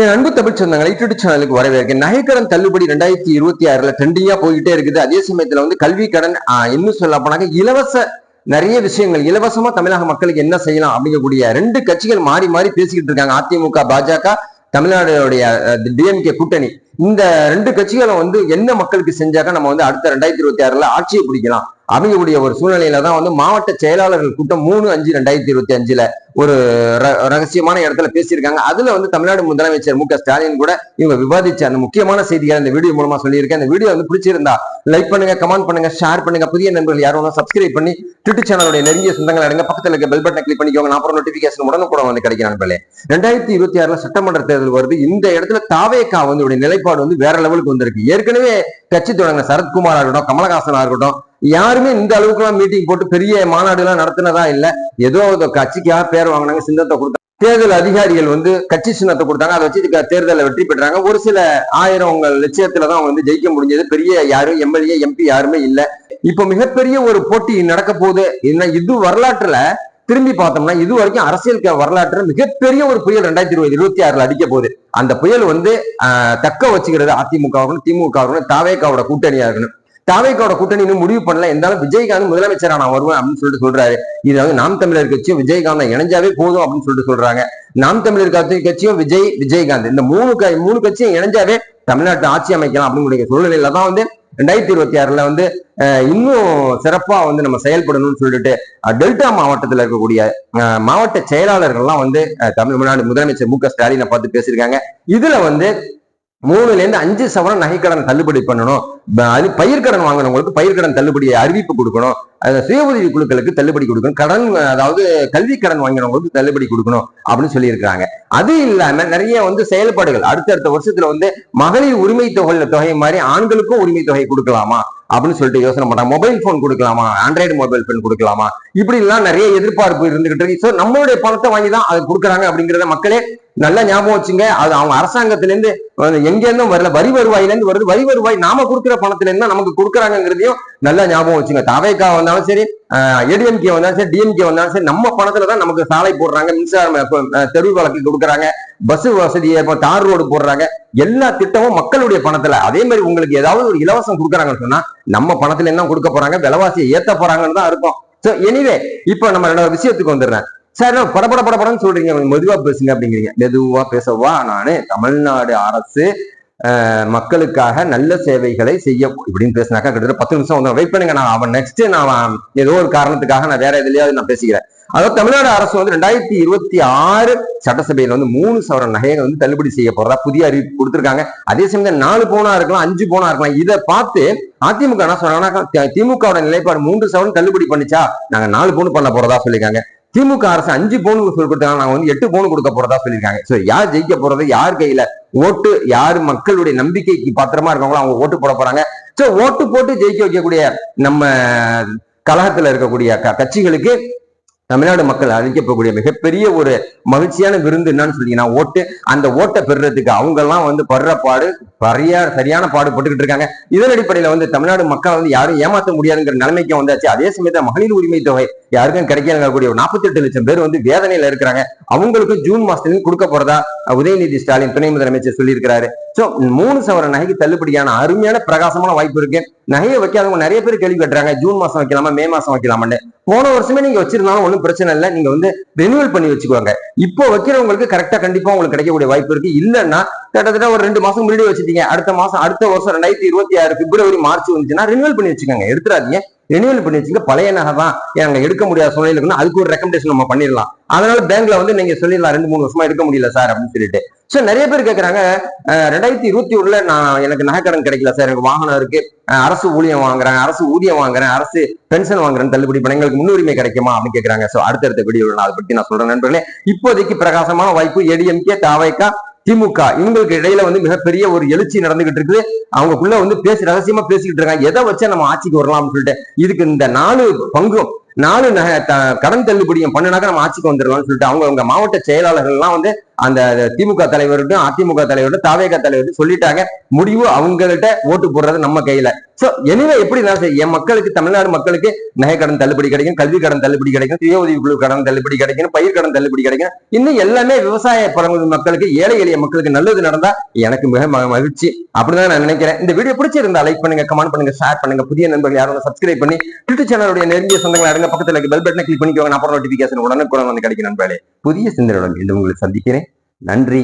என் அன்பு தமிழ் சொந்தங்களை யூடியூப் சேனலுக்கு வரவேற்க நகைக்கடன் தள்ளுபடி ரெண்டாயிரத்தி இருபத்தி ஆறுல ட்ரெண்டிங்கா போயிட்டே இருக்குது. அதே சமயத்துல வந்து கல்வி கடன் இன்னும் சொல்ல போனாக்க இலவச நிறைய விஷயங்கள் இலவசமா தமிழக மக்களுக்கு என்ன செய்யலாம் அப்படிங்கக்கூடிய ரெண்டு கட்சிகள் மாறி மாறி பேசிக்கிட்டு இருக்காங்க. அதிமுக பாஜக தமிழ்நாடுடைய டிஎம்கே கூட்டணி. இந்த ரெண்டு கட்சிகளும் வந்து என்ன மக்களுக்கு செஞ்சாக்க நம்ம வந்து அடுத்த ரெண்டாயிரத்தி இருபத்தி ஆறுல ஆட்சியை பிடிக்கலாம். அமையக்கூடிய ஒரு சூழ்நிலையில தான் வந்து மாவட்ட செயலாளர்கள் கூட்டம் மூணு அஞ்சு ரெண்டாயிரத்தி இருபத்தி அஞ்சுல ஒரு ர- ரகசியமான இடத்துல பேசியிருக்காங்க. அதுல வந்து தமிழ்நாடு முதலமைச்சர் மு க ஸ்டாலின் கூட இவங்க விவாதிச்ச அந்த முக்கியமான செய்திகளை இந்த வீடியோ மூலமா சொல்லியிருக்கேன். அந்த வீடியோ வந்து பிடிச்சிருந்தா லைக் பண்ணுங்க கமெண்ட் பண்ணுங்க ஷேர் பண்ணுங்க. புதிய நண்பர்கள் யாரும் சப்ஸ்கிரைப் பண்ணி ட்விட்டர் சேனலுடைய நெருங்கிய சொந்தங்கள் அடங்க. பக்கத்துல இருக்க பெல் பட்டனை கிளிக் பண்ணிக்கோங்க. நான் அப்புறம் நோட்டிபிகேஷன் கூட வந்து கிடைக்கிற நண்பர்களே. ரெண்டாயிரத்தி இருபத்தி ஆறுல சட்டமன்ற தேர்தல் வருது. இந்த இடத்துல தாவேக்கா வந்து நிலைப்பாடு வந்து வேற லெவலுக்கு வந்திருக்கு. ஏற்கனவே கட்சி தொடங்கின சரத்குமாரா இருக்கட்டும் கமலஹாசனா இருக்கட்டும் யாருமே இந்த அளவுக்கு எல்லாம் மீட்டிங் போட்டு பெரிய மாநாடு எல்லாம் நடத்தினதா இல்ல. ஏதோ கட்சிக்காக பேர் வாங்கினாங்க சின்னத்தை கொடுத்தாங்க தேர்தல் அதிகாரிகள் வந்து கட்சி சின்னத்தை கொடுத்தாங்க அதை வச்சு தேர்தலில் வெற்றி பெற்றாங்க. ஒரு சில ஆயிரம் உங்க லட்சியத்துல தான் அவங்க வந்து ஜெயிக்க முடிஞ்சது. பெரிய யாரும் எம்எல்ஏ எம்பி யாருமே இல்லை. இப்ப மிகப்பெரிய ஒரு போட்டி நடக்க போகுது. என்ன இது வரலாற்றுல திரும்பி பார்த்தோம்னா இது வரைக்கும் அரசியல் வரலாற்று மிகப்பெரிய ஒரு புயல் ரெண்டாயிரத்தி இருபது இருபத்தி ஆறுல அடிக்க போகுது. அந்த புயல் வந்து ஆஹ், தக்க வச்சுக்கிறது அதிமுக திமுக இருக்கணும் தாவேக்காவோட கூட்டணியா இருக்கணும். தாவேக்கோட கூட்டணி முடிவு பண்ணல. இருந்தாலும் விஜயகாந்த் முதலமைச்சரா நான் வருவேன் அப்படின்னு சொல்லிட்டு சொல்றாரு. இது வந்து நாம் தமிழர் கட்சியும் விஜயகாந்த் இணைஞ்சாவே போதும் அப்படின்னு சொல்லிட்டு சொல்றாங்க. நாம் தமிழர் கட்சி கட்சியும் விஜய் விஜயகாந்த். இந்த மூணு க மூணு கட்சியும் இணைஞ்சாவே தமிழ்நாட்டு ஆட்சி அமைக்கலாம் அப்படிங்கிற சூழ்நிலையில தான் வந்து ரெண்டாயிரத்தி இருபத்தி ஆறுல வந்து இன்னும் சிறப்பா வந்து நம்ம செயல்படணும்னு சொல்லிட்டு டெல்டா மாவட்டத்துல இருக்கக்கூடிய அஹ், மாவட்ட செயலாளர்கள்லாம் வந்து தமிழ்நாடு முதலமைச்சர் மு க ஸ்டாலினை பார்த்து பேசியிருக்காங்க. இதுல வந்து மூணுல இருந்து அஞ்சு சவரம் நகைக்கடன் தள்ளுபடி பண்ணணும். அது பயிர்க்கடன் வாங்கினவங்களுக்கு பயிர்க்கடன் தள்ளுபடி அறிவிப்பு கொடுக்கணும். அது சுய உதவி குழுக்களுக்கு தள்ளுபடி கொடுக்கணும். கடன் அதாவது கல்வி கடன் வாங்கினவங்களுக்கு தள்ளுபடி கொடுக்கணும் அப்படின்னு சொல்லியிருக்காங்க அது இல்லாம நிறைய வந்து செயல்பாடுகள். அடுத்தடுத்த வருஷத்துல வந்து மகளிர் உரிமை தொகை தொகை மாதிரி ஆண்களுக்கும் உரிமை தொகை கொடுக்கலாமா? அப்படின்னு சொல்லிட்டு யோசனை பண்றாங்க. மொபைல் போன் கொடுக்கலாமா? ஆண்ட்ராய்டு மொபைல் போன் கொடுக்கலாமா? இப்படி எல்லாம் நிறைய எதிர்பார்ப்பு இருந்துகிட்டு இருக்கு. ஸோ நம்மளுடைய பணத்தை வாங்கி தான் அது கொடுக்குறாங்க அப்படிங்கிறத மக்களே நல்லா ஞாபகம் வச்சுங்க. அது அவங்க அரசாங்கத்துல இருந்து எங்க இருந்தும் வரல. வரி வருவாயில இருந்து வருது. வரி வருவாய் நாம கொடுக்குற பணத்துல இருந்தா நமக்கு கொடுக்குறாங்கிறதையும் நல்லா ஞாபகம் வச்சுங்க. தவேக்கா வந்தாலும் சரி ஏடிஎம்கே வந்தாலும் சரி டிஎம்கே வந்தாலும் சரி நம்ம பணத்துல தான் நமக்கு சாலை போடுறாங்க. மின்சாரம் அஹ், தெரு வழக்கு கொடுக்குறாங்க. பஸ் வசதி இப்போ தார் ரோடு போடுறாங்க. எல்லா திட்டமும் மக்களுடைய பணத்துல. அதே மாதிரி உங்களுக்கு ஏதாவது ஒரு இலவசம் கொடுக்குறாங்கன்னு சொன்னா நம்ம பணத்துல என்ன கொடுக்க போறாங்க. விலைவாசியை ஏத்த போறாங்கன்னு தான் இருக்கும் ஸோ எனிவே இப்போ நம்ம ரெண்டாவது விஷயத்துக்கு வந்துடுறேன். சார் என்ன பட படன்னு சொல்றீங்க. மெதுவா பேசுங்க அப்படிங்கிறீங்க. மெதுவா பேசவா? நானு தமிழ்நாடு அரசு மக்களுக்காக நல்ல சேவைகளை செய்ய இப்படின்னு பேசினாக்கா கிட்டத்தட்ட பத்து நிமிஷம் வந்து வெயிட் பண்ணுங்க நான் அவன் நெக்ஸ்ட் நான் ஏதோ ஒரு காரணத்துக்காக நான் வேற எதுலயாவது நான் பேசிக்கிறேன். அதாவது தமிழ்நாடு அரசு வந்து ரெண்டாயிரத்தி இருபத்தி ஆறு சட்டசபையில வந்து மூணு சவரன் நகைகள் வந்து தள்ளுபடி செய்ய போறதா புதிய அறிவிப்பு கொடுத்திருக்காங்க. அதே சமயம் நாலு பவுனா இருக்கலாம் அஞ்சு போனா இருக்கலாம். இதை பார்த்து அதிமுக என்ன சொன்னாங்கன்னா திமுகவோட நிலைப்பாடு மூன்று சவரன் தள்ளுபடி பண்ணிச்சா நாங்க நாலு பவுன் பண்ண போறதா சொல்லியிருக்காங்க. திமுக அரசு அஞ்சு போன் சொல்லி கொடுத்தாங்க நாங்க வந்து எட்டு போன் கொடுக்க போறதா சொல்லியிருக்காங்க. சோ யார் ஜெயிக்க போறது யார் கையில ஓட்டு யார் மக்களுடைய நம்பிக்கைக்கு பாத்திரமா இருக்காங்களோ அவங்க ஓட்டு போட போறாங்க. சோ ஓட்டு போட்டு ஜெயிக்க வைக்கக்கூடிய நம்ம கழகத்துல இருக்கக்கூடிய க- கட்சிகளுக்கு தமிழ்நாடு மக்கள் அளிக்கப்படக்கூடிய மிகப்பெரிய ஒரு மகிழ்ச்சியான விருந்து என்னன்னு சொன்னீங்கன்னா ஓட்டு. அந்த ஓட்டை பெறுறதுக்கு அவங்க எல்லாம் வந்து படுற பாடு பரிய சரியான பாடு போட்டுக்கிட்டு இருக்காங்க. இதன் அடிப்படையில வந்து தமிழ்நாடு மக்களை வந்து யாரும் ஏமாற்ற முடியாதுங்கிற நிலைமைக்கு வந்தாச்சு. அதே சமயத்துல மகளிர் உரிமை தொகை யாருக்கும் கிடைக்கக்கூடிய ஒரு நாற்பத்தி எட்டு லட்சம் பேர் வந்து வேதனையில இருக்கிறாங்க. அவங்களுக்கு ஜூன் மாசத்துல கொடுக்க போறதா உதயநிதி ஸ்டாலின் துணை முதலமைச்சர் சொல்லியிருக்கிறாரு. சோ மூணு சவர நகைக்கு தள்ளுபடியான அருமையான பிரகாசமான வாய்ப்பு இருக்கு. நகையை வைக்காதவங்க நிறைய பேர் கேள்வி கட்டுறாங்க. ஜூன் மாசம் வைக்கலாமா மே மாசம் வைக்கலாமான்னு. போன வருஷமே நீங்க வச்சிருந்தாலும் ஒன்றும் பிரச்சனை இல்லை. நீங்க வந்து ரெனியூவல் பண்ணி வச்சுக்கோங்க. இப்போ வைக்கிறவங்களுக்கு கரெக்டா கண்டிப்பா உங்களுக்கு கிடைக்கக்கூடிய வாய்ப்பு இருக்கு. இல்லைன்னா கிட்டத்தட்ட ஒரு ரெண்டு மாசம் முன்னாடி வச்சுட்டீங்க. அடுத்த மாசம் அடுத்த வருஷம் ரெண்டாயிரத்தி இருபத்தி ஆறு பிப்ரவரி மார்ச் வந்துச்சுன்னா ரினியூவல் பண்ணி வச்சுக்கோங்க. எடுத்துறாதீங்க ரினியூவல் பண்ணி வச்சுங்க பழைய நகை தான். நாங்கள் எடுக்க முடியாத சூழ்நிலை இருக்குன்னா அதுக்கு ஒரு ரெக்கமெண்டேஷன் நம்ம பண்ணிடலாம். அதனால பேங்க்ல வந்து நீங்க சொல்லிடலாம். ரெண்டு மூணு வருஷமா எடுக்க முடியல சார் அப்படின்னு சொல்லிட்டு. சோ நிறைய பேர் கேக்குறாங்க ரெண்டாயிரத்தி இருபத்தி ஒண்ணுல நான் எனக்கு நகைக்கடன் கிடைக்கல சார் எனக்கு வாகனம் இருக்கு. அரசு ஊழியம் வாங்குறேன். அரசு ஊதியம் வாங்குறேன். அரசு பென்ஷன் வாங்குறேன் தள்ளுபடி பண்ண எங்களுக்கு முன்னுரிமை கிடைக்குமா? அப்படின்னு கேக்குறாங்க. சோ அடுத்தடுத்த வீடியோ நான் அதை பத்தி நான் சொல்றேன் நண்பர்களே. இப்போதைக்கு பிரகாசமான வாய்ப்பு ஏடிஎம்கே தாவைக்கா திமுக இவங்களுக்கு இடையில வந்து மிகப்பெரிய ஒரு எழுச்சி நடந்துகிட்டு இருக்குது. அவங்களுக்குள்ள வந்து பேசி ரகசியமா பேசிக்கிட்டு இருக்காங்க. எதை வச்சா நம்ம ஆட்சிக்கு வரலாம்னு சொல்லிட்டு இதுக்கு இந்த நாலு பங்கும் நாலு கடன் தள்ளுபடியும் பண்ணுனாக்க நம்ம ஆட்சிக்கு வந்துடலாம்னு சொல்லிட்டு அவங்க அவங்க மாவட்ட செயலாளர்கள்லாம் வந்து அந்த திமுக தலைவர்கிட்டும் அதிமுக தலைவர்கிட்ட தாவேக தலைவர்கிட்டும் சொல்லிட்டாங்க. முடிவு அவங்கள்ட்ட ஓட்டு போடுறது நம்ம கையில. சோ எனிவே எப்படி நான் செய்ய- என் மக்களுக்கு தமிழ்நாடு மக்களுக்கு நகை தள்ளுபடி கிடைக்கும் கல்வி கடன் தள்ளுபடி கிடைக்கும் சுய உதவி குழு கடன் தள்ளுபடி கிடைக்கும் பயிர் கடன் தள்ளுபடி கிடைக்கும். இன்னும் எல்லாமே விவசாய பரம்பரை மக்களுக்கு ஏழை எளிய மக்களுக்கு நல்லது நடந்தா எனக்கு மிக மகிழ்ச்சி. அப்படிதான் நான் நினைக்கிறேன். இந்த வீடியோ பிடிச்சிருந்தா லைக் பண்ணுங்க கமெண்ட் பண்ணுங்க ஷேர் பண்ணுங்க. புதிய நண்பர்கள் யாரும் சப்ஸ்கிரைப் பண்ணி யூடியூப் சேனலுடைய நெருங்கிய சொந்தங்களை அடங்க பக்கத்தில் பெல் பட்டனை கிளிக் பண்ணிக்கோங்க. நான் நோட்டிபிகேஷன் உடனுக்குடன் வந்து கிடைக்கும் நண்பர்களே. புதிய சிந்தனையுடன் மீண்டும் உங்களை சந்திக்கிறேன். நன்றி.